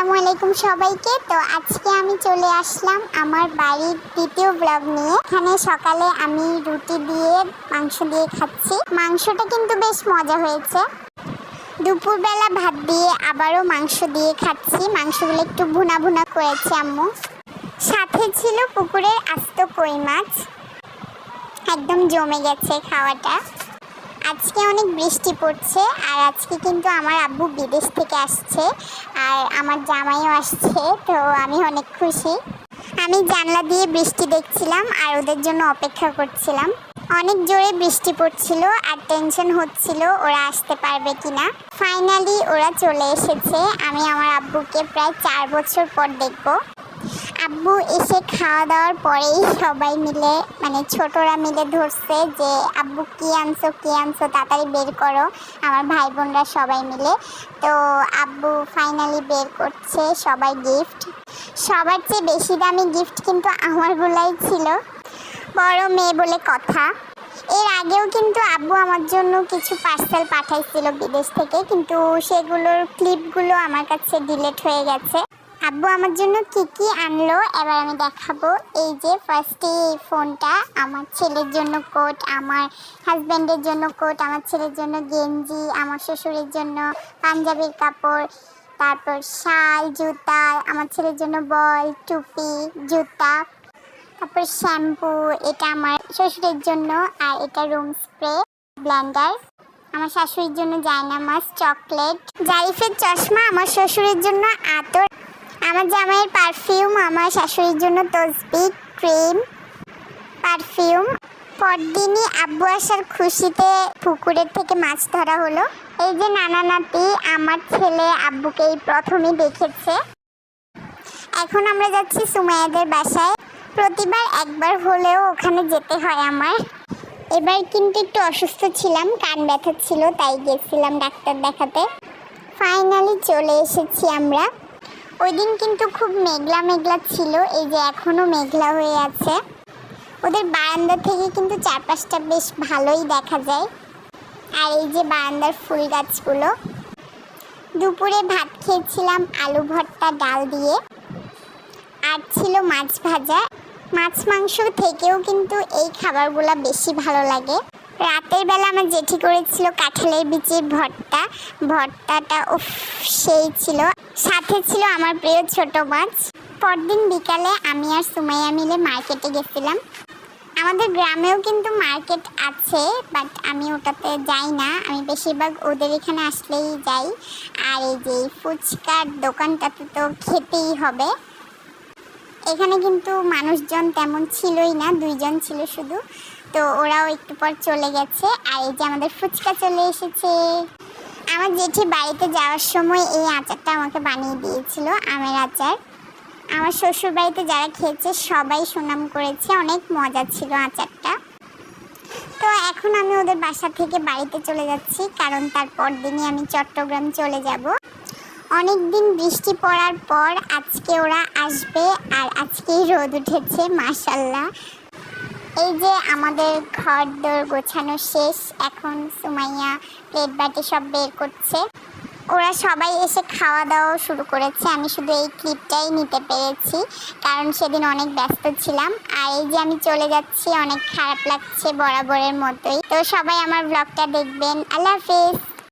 আসসালামু আলাইকুম সবাইকে। তো আজকে আমি চলে আসলাম আমার বাড়ির দ্বিতীয় ব্লগ নিয়ে। এখানে সকালে আমি রুটি দিয়ে মাংস দিয়ে খাচ্ছি। মাংসটা কিন্তু বেশ মজা হয়েছে। দুপুরবেলা ভাত দিয়ে আবারও মাংস দিয়ে খাচ্ছি। মাংসগুলো একটু ভুনা ভুনা করেছে আম্মু। সাথে ছিল পুকুরের আস্ত কই মাছ। একদম জমে গেছে খাওয়াটা। আজকে অনেক বৃষ্টি পড়ছে আর আজকে কিন্তু আমার আব্বু বিদেশ থেকে আসছে আর আমার জামাইও আসছে, তো আমি অনেক খুশি। আমি জানলা দিয়ে বৃষ্টি দেখছিলাম আর ওদের জন্য অপেক্ষা করছিলাম। অনেক জোরে বৃষ্টি পড়ছিল আর টেনশন হচ্ছিল ওরা আসতে পারবে কিনা। ফাইনালি ওরা চলে এসেছে, আমি আমার আব্বুকে প্রায় চার বছর পর দেখব। আব্বু এসে খাওয়া দাওয়ার পরেই সবাই মিলে মানে ছোটরা মিলে ধরছে যে, আব্বু, কি আনছো কি আনছো? তাড়াতাড়ি বের করো। আমার ভাই বোনরা সবাই মিলে। তো আব্বু ফাইনালি বের করছে সবাই গিফট সবার চেয়ে বেশি দামি গিফট কিন্তু আমারগুলাই ছিল। বড় মেয়ে বলে কথা। এর আগেও কিন্তু আব্বু আমার জন্য কিছু পার্সেল পাঠাইছিল বিদেশ থেকে, কিন্তু সেগুলোর ক্লিপগুলো আমার কাছে ডিলেট হয়ে গেছে। আব্বু আমার জন্য কি কি আনলো? এবার আমি দেখাবো। এই যে ফার্স্টে এই ফোনটা, আমার ছেলের জন্য কোট আমার হাজব্যান্ডের জন্য কোট আমার ছেলের জন্য গেঞ্জি, আমার শ্বশুরের জন্য পাঞ্জাবির কাপড়, তারপর শাল, জুতা, আমার ছেলের জন্য বল টুপি, জুতা, তারপর শ্যাম্পু এটা আমার শ্বশুরের জন্য, আর এটা রুম স্প্রে ব্লেন্ডার আমার শাশুড়ির জন্য জায়নামাজ চকলেট জারিফের চশমা আমার শ্বশুরের জন্য আতর। আমার জামাইয়ের পারফিউম আমার শাশুড়ির জন্য তসবি ক্রিম পারফিউম পরদিনই আব্বু আসার খুশিতে পুকুরের থেকে মাছ ধরা হলো। এই যে নানা নাতি, আমার ছেলে আব্বুকে এই প্রথমই দেখেছে। এখন আমরা যাচ্ছি সুমায়াদের বাসায়। প্রতিবার একবার হলেও ওখানে যেতে হয় আমার। এবার কিন্তু একটু অসুস্থ ছিলাম, কান ব্যথা ছিল, তাই গেছিলাম ডাক্তার দেখাতে। ফাইনালি চলে এসেছি আমরা। ওই দিন কিন্তু খুব মেঘলা মেঘলা ছিল, এই যে এখনও মেঘলা হয়ে আছে। ওদের বারান্দা থেকে কিন্তু চারপাশটা বেশ ভালোই দেখা যায়। আর এই যে বারান্দার ফুল গাছগুলো। দুপুরে ভাত খেয়েছিলাম আলু ভর্তা, ডাল দিয়ে। আর ছিল মাছ ভাজা। মাছ মাংস থেকেও কিন্তু এই খাবারগুলো বেশি ভালো লাগে। রাতের বেলা আমার জেঠি করেছিল কাঁঠালের বিচির ভর্তা। ভর্তাটা, উফ, সেই ছিল। সাথে ছিল আমার প্রিয় ছোট মাছ। পরদিন বিকালে আমি আর সুমাইয়া মিলে মার্কেটে গেছিলাম। আমাদের গ্রামেও কিন্তু মার্কেট আছে, বাট আমি ওটাতে যাই না। আমি বেশিরভাগ ওদের এখানে আসলেই যাই। আর এই যে ফুচকার দোকানটাতে তো খেতেই হবে। এখানে কিন্তু মানুষজন তেমন ছিলই না, দুইজন ছিল শুধু। তো ওরাও একটু পর চলে গেছে, আর এই যে আমাদের ফুচকা চলে এসেছে। আমার জেঠি বাড়িতে যাওয়ার সময় এই আচারটা আমাকে বানিয়ে দিয়েছিল, আমের আচার। আমার শ্বশুর বাড়িতে যারা খেয়েছে সবাই সুনাম করেছে, অনেক মজা ছিল আচারটা। তো এখন আমি ওদের বাসা থেকে বাড়িতে চলে যাচ্ছি, কারণ তারপর দিনই আমি চট্টগ্রাম চলে যাব। অনেক দিন বৃষ্টি পড়ার পর আজকে ওরা আসবে, আর আজকেই রোদ উঠেছে, মাশাল্লাহ। এই যে আমাদের ঘর দোর গোছানো শেষ, এখন সুমাইয়া প্লেট বাটি সব বের করছে। ওরা সবাই এসে খাওয়া দাওয়া শুরু করেছে। আমি শুধু এই ক্লিপটাই নিতে পেরেছি, কারণ সেদিন অনেক ব্যস্ত ছিলাম। আর এই যে আমি চলে যাচ্ছি, অনেক খারাপ লাগছে বরাবরের মতোই। তো সবাই আমার ব্লগটা দেখবেন। আল্লাহ হাফিজ।